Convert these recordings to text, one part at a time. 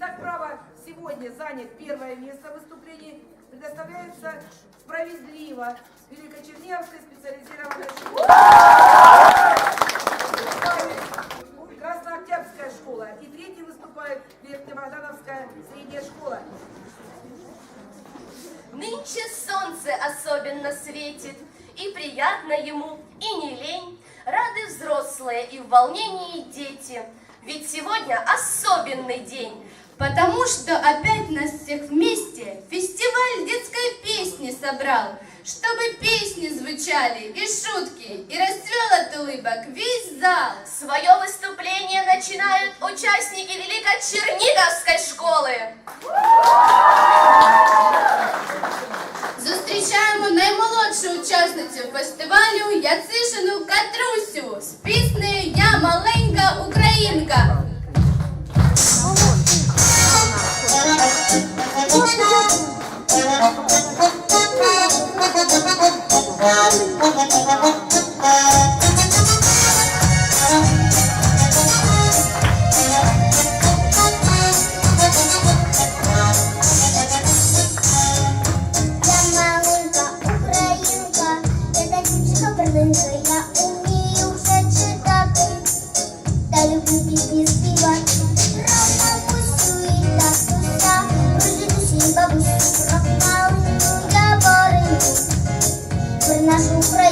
Итак, право сегодня занять первое место в выступлении предоставляется справедливо Великочернявской специализированной школе. Краснооктябрьская школа. И третий выступает Верхнебогдановская средняя школа. Нынче солнце особенно светит, и приятно ему, и не лень. Рады взрослые и в волнении дети, ведь сегодня особенный день Потому что опять нас всех вместе фестиваль детской песни собрал, чтобы песни звучали и шутки, и расцвел от улыбок весь зал. Свое выступление начинают участники Великочерниговской школы. Зустрічаємо наймолодшу учасницю фестивалю Яцишину Катрусю з піснею Я маленька Я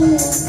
Thank you.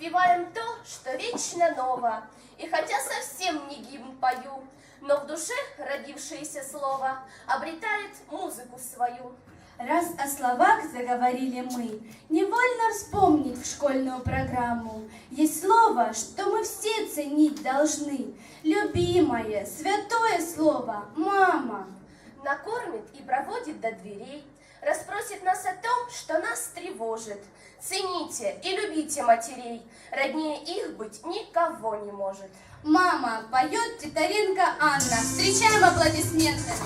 Воспеваем то, что вечно ново, и хотя совсем не гимн пою, но в душе родившееся слово обретает музыку свою. Раз о словах заговорили мы, невольно вспомнить в школьную программу. Есть слово, что мы все ценить должны. Любимое, святое слово «мама». накормит и проводит до дверей, расспросит нас о том, что нас тревожит. Цените и любите матерей, роднее их быть никого не может. Мама поет Титаренко Анна. Встречаем аплодисментами.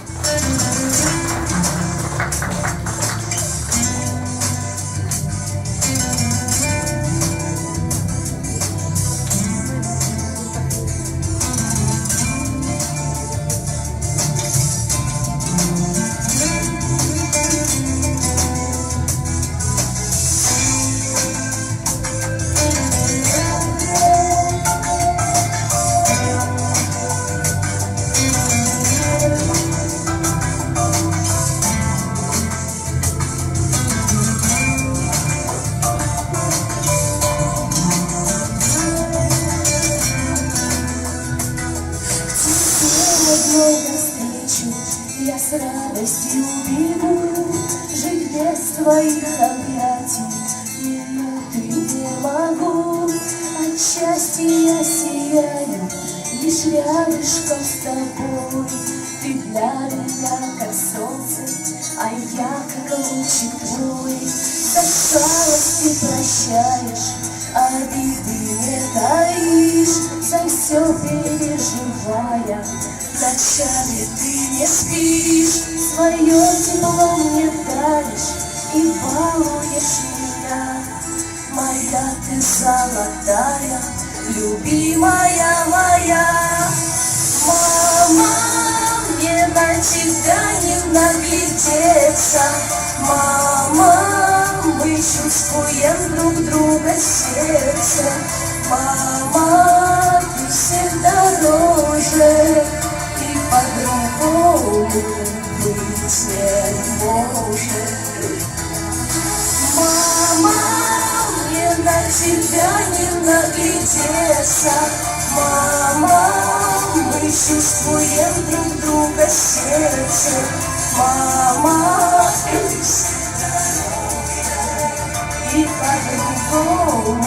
Меня как солнце, а я как лучик твой. Так жалости прощаешь, обиды не таишь, за все переживая. Ночами ты не спишь, свое тепло мне даришь и балуешь меня. Моя ты золотая, любимая моя. Мама, тебя не наглядеться. Мама, мы чувствуем друг друга сердце. Мама, ты всех дороже, и по-другому быть не может. Мама, мне на тебя не наглядеться. Мама, мы чувствуем друг друга сердце. Мама, и по-другому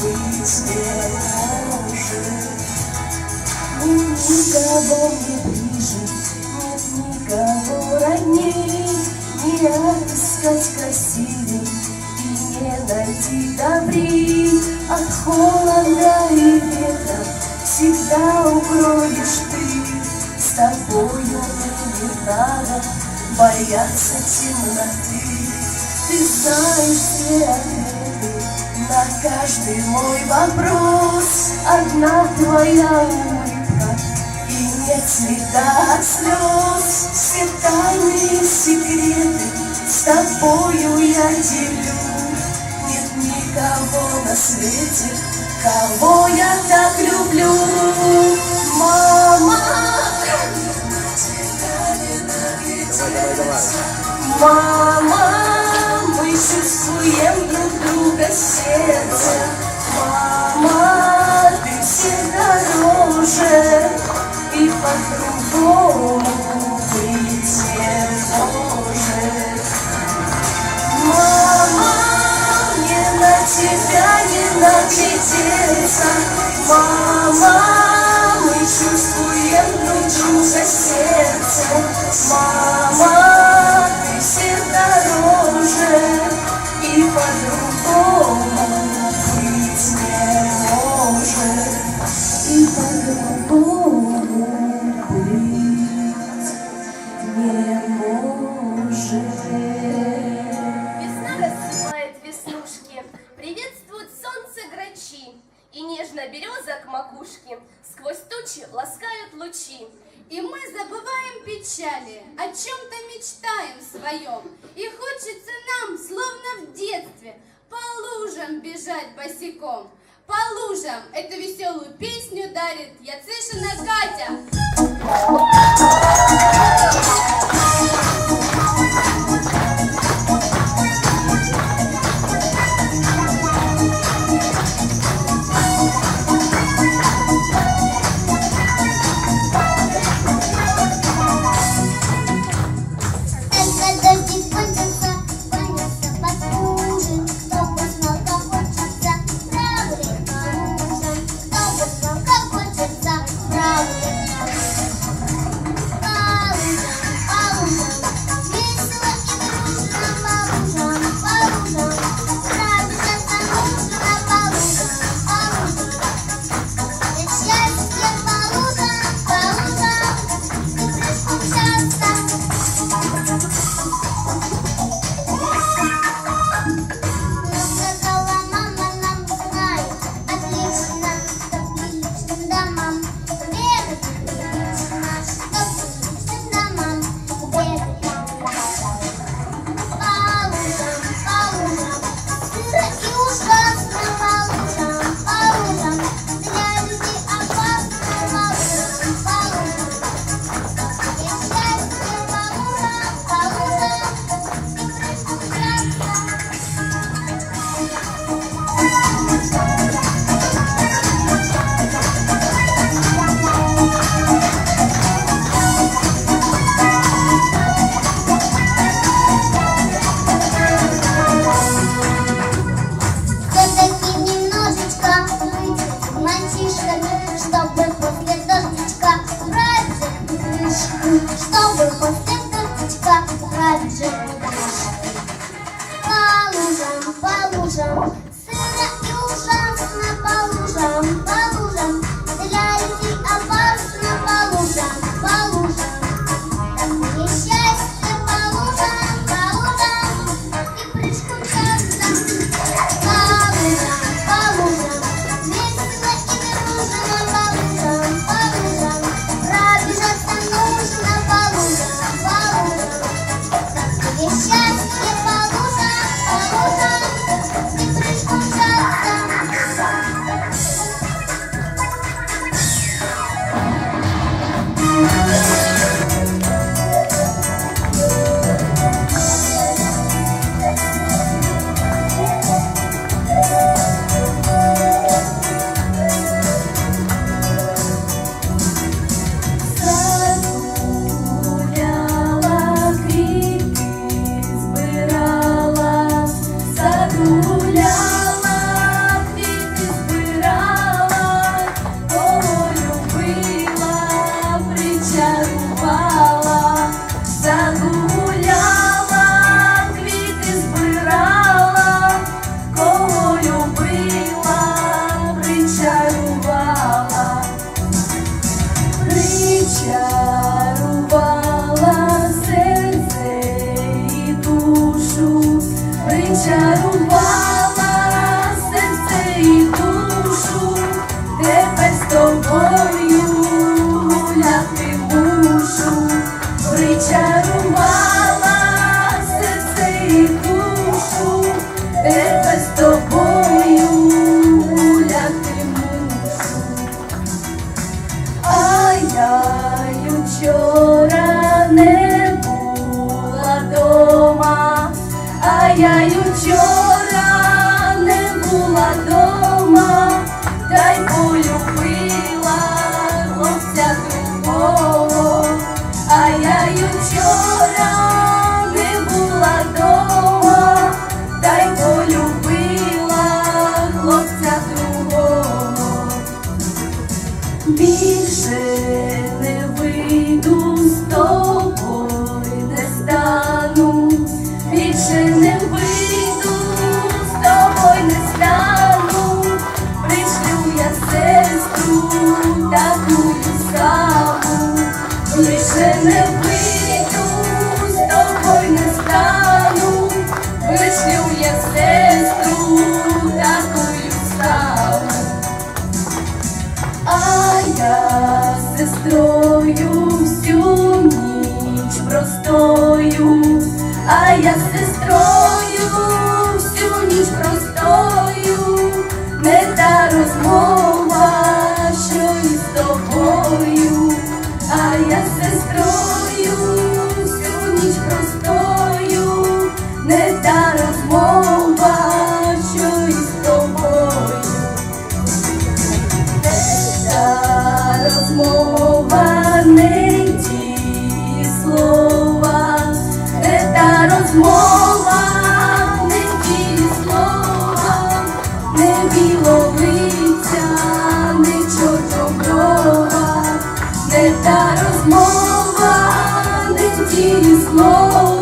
быть не может. Никого не ближе, нет никого родней, Не отыскать красивей всегда укроешь ты. С тобою не надо бояться темноты. Ты знаешь все ответы на каждый мой вопрос. Одна твоя улыбка и нет следа от слез. Все тайные секреты с тобою я делю. Нет никого на свете, кого я так люблю. Мама, Давай, давай, давай. Мама, мы чувствуем друг друга сердце. Мама, наглядеться. Мама, мы чувствуем друг друга сердце. Мама, я й meu she is.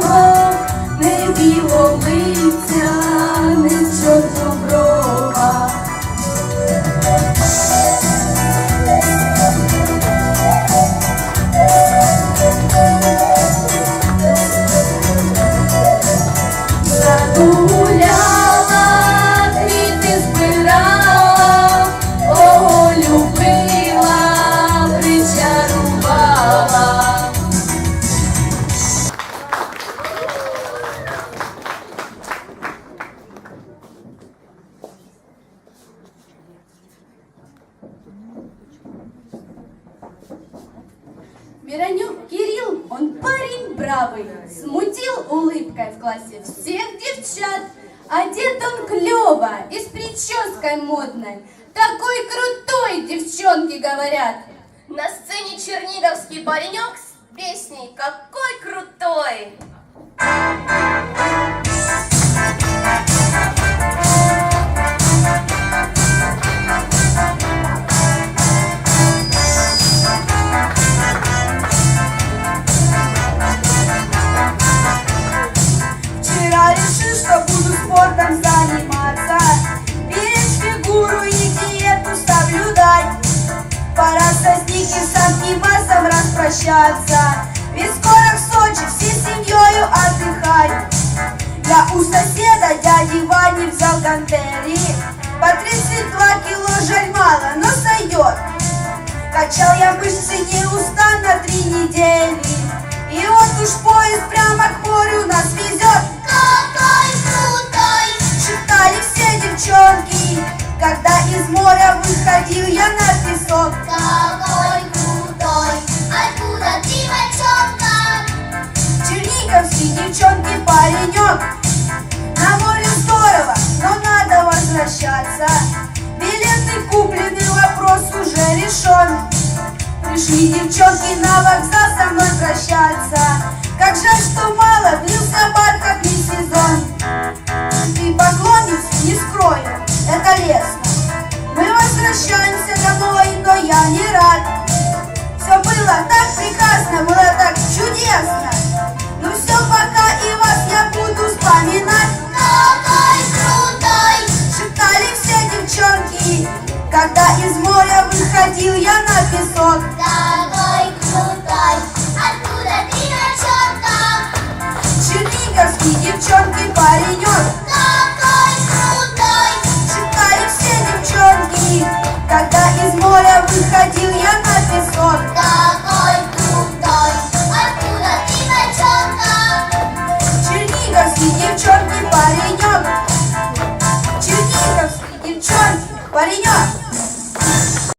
Качал я мышцы неустанно три недели. И вот уж поезд прямо к морю нас везет. Какой крутой, Шептали все девчонки. Когда из моря выходил я на песок. Какой крутой, откуда ты, мальчонка? Черниговский девчонки паренек. На море здорово, но надо возвращаться. Билеты куплены, вопрос уже решен Пришли девчонки на вокзал со мной прощаться. Как жаль, что мало длился бархатный сезон. Ты поклонниц, не скрою, это лестно. Мы возвращаемся домой, но я не рад. Все было так прекрасно, было так чудесно. Ну все, пока и вас я буду вспоминать. Какой крутой, Шептали все девчонки Когда из моря выходил я на песок